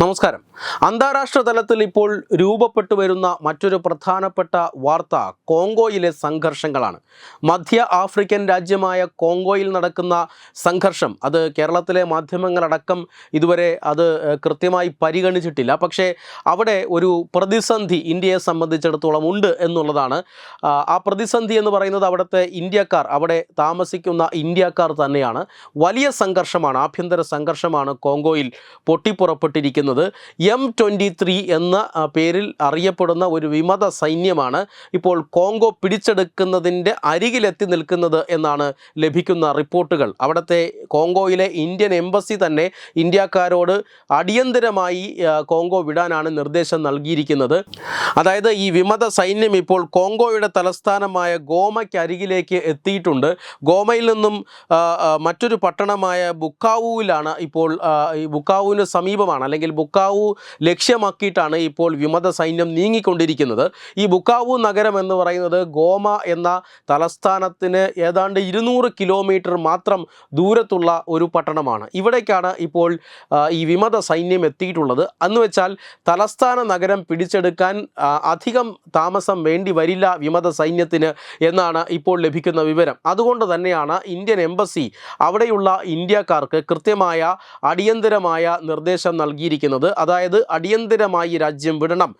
നമസ്കാരം. അന്താരാഷ്ട്ര തലത്തിൽ ഇപ്പോൾ രൂപപ്പെട്ടു വരുന്ന മറ്റൊരു പ്രധാനപ്പെട്ട വാർത്ത കോങ്കോയിലെ സംഘർഷങ്ങളാണ്. മധ്യ ആഫ്രിക്കൻ രാജ്യമായ കോങ്കോയിൽ നടക്കുന്ന സംഘർഷം അത് കേരളത്തിലെ മാധ്യമങ്ങളടക്കം ഇതുവരെ അത് കൃത്യമായി പരിഗണിച്ചിട്ടില്ല. പക്ഷേ അവിടെ ഒരു പ്രതിസന്ധി ഇന്ത്യയെ സംബന്ധിച്ചിടത്തോളം ഉണ്ട് എന്നുള്ളതാണ്. ആ, പ്രതിസന്ധി എന്ന് പറയുന്നത് അവിടുത്തെ ഇന്ത്യക്കാർ അവിടെ താമസിക്കുന്ന ഇന്ത്യക്കാർ തന്നെയാണ്. വലിയ സംഘർഷമാണ് ആഭ്യന്തര സംഘർഷമാണ് കോങ്കോയിൽ പൊട്ടിപ്പുറപ്പെട്ടിരിക്കുന്നത്. എം ട്വന്റി ത്രീ എന്ന പേരിൽ അറിയപ്പെടുന്ന ഒരു വിമത സൈന്യമാണ് ഇപ്പോൾ കോങ്കോ പിടിച്ചെടുക്കുന്നതിന്റെ അരികിലെത്തി നിൽക്കുന്നത് എന്നാണ് ലഭിക്കുന്ന റിപ്പോർട്ടുകൾ. അവിടുത്തെ കോങ്കോയിലെ ഇന്ത്യൻ എംബസി തന്നെ ഇന്ത്യക്കാരോട് അടിയന്തരമായി കോങ്കോ വിടാനാണ് നിർദ്ദേശം നൽകിയിരിക്കുന്നത്. അതായത് ഈ വിമത സൈന്യം ഇപ്പോൾ കോങ്കോയുടെ തലസ്ഥാനമായ ഗോമയ്ക്ക് അരികിലേക്ക് എത്തിയിട്ടുണ്ട്. ഗോമയിൽ നിന്നും മറ്റൊരു പട്ടണമായ ബുക്കാവുവിലാണ് ഇപ്പോൾ ബുക്കാവുവിന് സമീപമാണ് അല്ലെങ്കിൽ ബുക്കാവു ലക്ഷ്യമാക്കിയിട്ടാണ് ഇപ്പോൾ വിമത സൈന്യം നീങ്ങിക്കൊണ്ടിരിക്കുന്നത്. ഈ ബുക്കാവു നഗരം എന്ന് പറയുന്നത് ഗോമ എന്ന തലസ്ഥാനത്തിന് ഏതാണ്ട് ഇരുന്നൂറ് കിലോമീറ്റർ മാത്രം ദൂരത്തുള്ള ഒരു പട്ടണമാണ്. ഇവിടേക്കാണ് ഇപ്പോൾ ഈ വിമത സൈന്യം എത്തിയിട്ടുള്ളത്. എന്ന് വെച്ചാൽ തലസ്ഥാന നഗരം പിടിച്ചെടുക്കാൻ അധികം താമസം വേണ്ടി വരില്ല വിമത സൈന്യത്തിന് എന്നാണ് ഇപ്പോൾ ലഭിക്കുന്ന വിവരം. അതുകൊണ്ട് തന്നെയാണ് ഇന്ത്യൻ എംബസി അവിടെയുള്ള ഇന്ത്യക്കാർക്ക് കൃത്യമായ അടിയന്തരമായ നിർദ്ദേശം നൽകിയിരിക്കുന്നത്. അതായത് അടിയന്തിരമായി രാജ്യം വിടണം.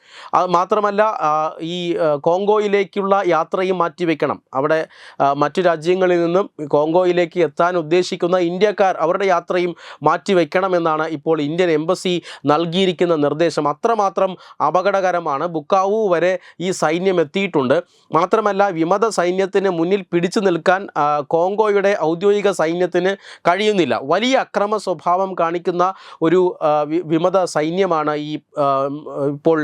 മാത്രമല്ല ഈ കോങ്കോയിലേക്കുള്ള യാത്രയും മാറ്റിവെക്കണം. അവിടെ മറ്റു രാജ്യങ്ങളിൽ നിന്നും കോങ്കോയിലേക്ക് എത്താൻ ഉദ്ദേശിക്കുന്ന ഇന്ത്യക്കാർ അവരുടെ യാത്രയും മാറ്റിവെക്കണമെന്നാണ് ഇപ്പോൾ ഇന്ത്യൻ എംബസി നൽകിയിരിക്കുന്ന നിർദ്ദേശം. അത്രമാത്രം അപകടകരമാണ്. ബുക്കാവു വരെ ഈ സൈന്യം എത്തിയിട്ടുണ്ട്. മാത്രമല്ല വിമത സൈന്യത്തിന് മുന്നിൽ പിടിച്ചു നിൽക്കാൻ കോങ്കോയുടെ ഔദ്യോഗിക സൈന്യത്തിന് കഴിയുന്നില്ല. വലിയ അക്രമ സ്വഭാവം കാണിക്കുന്ന ഒരു ആ, വി- വിമത സൈന്യമാണ് ഈ ഇപ്പോൾ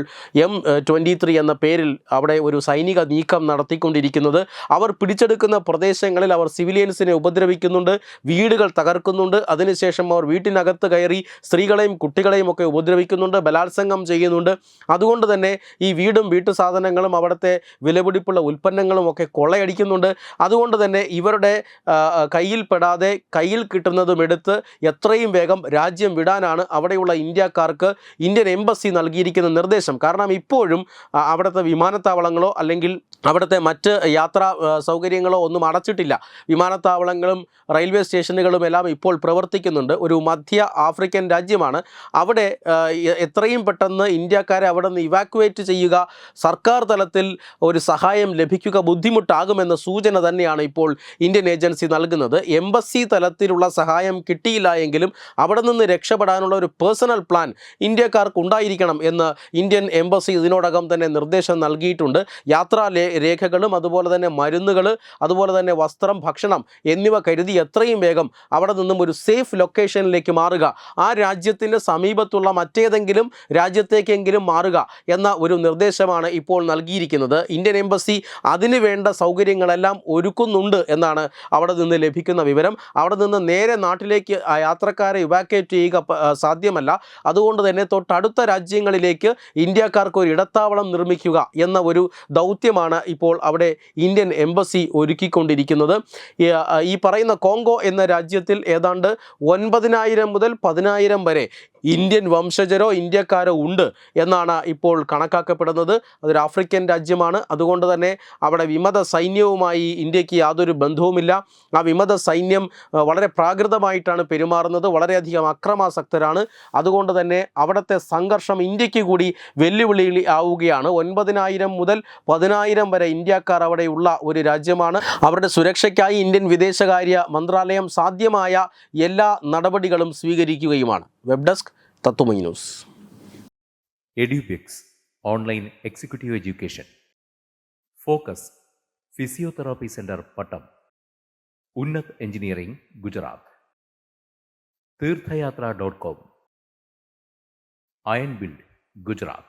എം ട്വന്റി ത്രീ എന്ന പേരിൽ അവിടെ ഒരു സൈനിക നീക്കം നടത്തിക്കൊണ്ടിരിക്കുന്നത്. അവർ പിടിച്ചെടുക്കുന്ന പ്രദേശങ്ങളിൽ അവർ സിവിലിയൻസിനെ ഉപദ്രവിക്കുന്നുണ്ട് വീടുകൾ തകർക്കുന്നുണ്ട്. അതിനുശേഷം അവർ വീട്ടിനകത്ത് കയറി സ്ത്രീകളെയും കുട്ടികളെയും ഒക്കെ ഉപദ്രവിക്കുന്നുണ്ട് ബലാത്സംഗം ചെയ്യുന്നുണ്ട്. അതുകൊണ്ട് തന്നെ ഈ വീടും വീട്ടു സാധനങ്ങളും അവിടുത്തെ വിലപിടിപ്പുള്ള ഉൽപ്പന്നങ്ങളും ഒക്കെ കൊള്ളയടിക്കുന്നുണ്ട്. അതുകൊണ്ട് തന്നെ ഇവരുടെ കയ്യിൽ പെടാതെ കയ്യിൽ കിട്ടുന്നതും എടുത്ത് എത്രയും വേഗം രാജ്യം വിടാനാണ് അവിടെയുള്ള ഇന്ത്യക്കാർക്ക് ഇന്ത്യൻ എംബസി നൽകിയിരിക്കുന്ന നിർദ്ദേശം. കാരണം ഇപ്പോഴും അവിടുത്തെ വിമാനത്താവളങ്ങളോ അല്ലെങ്കിൽ അവിടുത്തെ മറ്റ് യാത്രാ സൗകര്യങ്ങളോ ഒന്നും അടച്ചിട്ടില്ല. വിമാനത്താവളങ്ങളും റെയിൽവേ സ്റ്റേഷനുകളും എല്ലാം ഇപ്പോൾ പ്രവർത്തിക്കുന്നുണ്ട്. ഒരു മധ്യ ആഫ്രിക്കൻ രാജ്യമാണ്. അവിടെ എത്രയും പെട്ടെന്ന് ഇന്ത്യക്കാരെ അവിടെ നിന്ന് ഇവാക്യുവേറ്റ് ചെയ്യുക സർക്കാർ തലത്തിൽ ഒരു സഹായം ലഭിക്കുക ബുദ്ധിമുട്ടാകുമെന്ന സൂചന തന്നെയാണ് ഇപ്പോൾ ഇന്ത്യൻ ഏജൻസി നൽകുന്നത്. എംബസി തലത്തിലുള്ള സഹായം കിട്ടിയില്ല എങ്കിലും അവിടെ നിന്ന് രക്ഷപ്പെടാനുള്ള ഒരു പേഴ്സണൽ പ്ലാൻ ഇന്ത്യക്കാർക്ക് ഉണ്ടായിരിക്കണം എന്ന് ഇന്ത്യൻ എംബസി ഇതിനോടകം തന്നെ നിർദ്ദേശം നൽകിയിട്ടുണ്ട്. യാത്രാ രേഖകളും അതുപോലെ തന്നെ മരുന്നുകൾ അതുപോലെ തന്നെ വസ്ത്രം ഭക്ഷണം എന്നിവ കരുതി എത്രയും വേഗം അവിടെ നിന്നും ഒരു സേഫ് ലൊക്കേഷനിലേക്ക് മാറുക. ആ രാജ്യത്തിന്റെ സമീപത്തുള്ള മറ്റേതെങ്കിലും രാജ്യത്തേക്കെങ്കിലും മാറുക എന്ന ഒരു നിർദ്ദേശമാണ് ഇപ്പോൾ നൽകിയിരിക്കുന്നത്. ഇന്ത്യൻ എംബസി അതിന് വേണ്ട സൗകര്യങ്ങളെല്ലാം ഒരുക്കുന്നുണ്ട് എന്നാണ് അവിടെ നിന്ന് ലഭിക്കുന്ന വിവരം. അവിടെ നിന്ന് നേരെ നാട്ടിലേക്ക് യാത്രക്കാരെ ഇവാക്യുവേറ്റ് ചെയ്യുക സാധ്യമല്ല. അതുകൊണ്ട് തന്നെ തൊട്ടടുത്ത രാജ്യങ്ങളിലേക്ക് ഇന്ത്യക്കാർക്ക് ഒരു ഇടത്താവളം നിർമ്മിക്കുക എന്ന ഒരു ദൗത്യമാണ് ഇപ്പോൾ അവിടെ ഇന്ത്യൻ എംബസി ഒരുക്കിക്കൊണ്ടിരിക്കുന്നത്. ഈ, പറയുന്ന കോങ്കോ എന്ന രാജ്യത്തിൽ ഏതാണ്ട് ഒൻപതിനായിരം മുതൽ പതിനായിരം വരെ ഇന്ത്യൻ വംശജരോ ഇന്ത്യക്കാരോ ഉണ്ട് എന്നാണ് ഇപ്പോൾ കണക്കാക്കപ്പെടുന്നത്. അതൊരു ആഫ്രിക്കൻ രാജ്യമാണ്. അതുകൊണ്ട് തന്നെ അവിടെ വിമത സൈന്യവുമായി ഇന്ത്യയ്ക്ക് യാതൊരു ബന്ധവുമില്ല. ആ വിമത സൈന്യം വളരെ പ്രാകൃതമായിട്ടാണ് പെരുമാറുന്നത്. വളരെയധികം അക്രമാസക്തരാണ്. അതുകൊണ്ട് തന്നെ അവിടുത്തെ സംഘർഷം ഇന്ത്യയ്ക്ക് കൂടി വെല്ലുവിളി ആവുകയാണ്. ഒൻപതിനായിരം മുതൽ പതിനായിരം വരെ ഇന്ത്യക്കാർ അവിടെയുള്ള ഒരു രാജ്യമാണ്. അവരുടെ സുരക്ഷയ്ക്കായി ഇന്ത്യൻ വിദേശകാര്യ മന്ത്രാലയം സാധ്യമായ എല്ലാ നടപടികളും സ്വീകരിക്കുകയുമാണ്. web desk Tatwamayi news Edubix online executive education focus physiotherapy centre Pattom Unnath engineering Gujarat തീർത്ഥയാത്ര dot com iron build Gujarat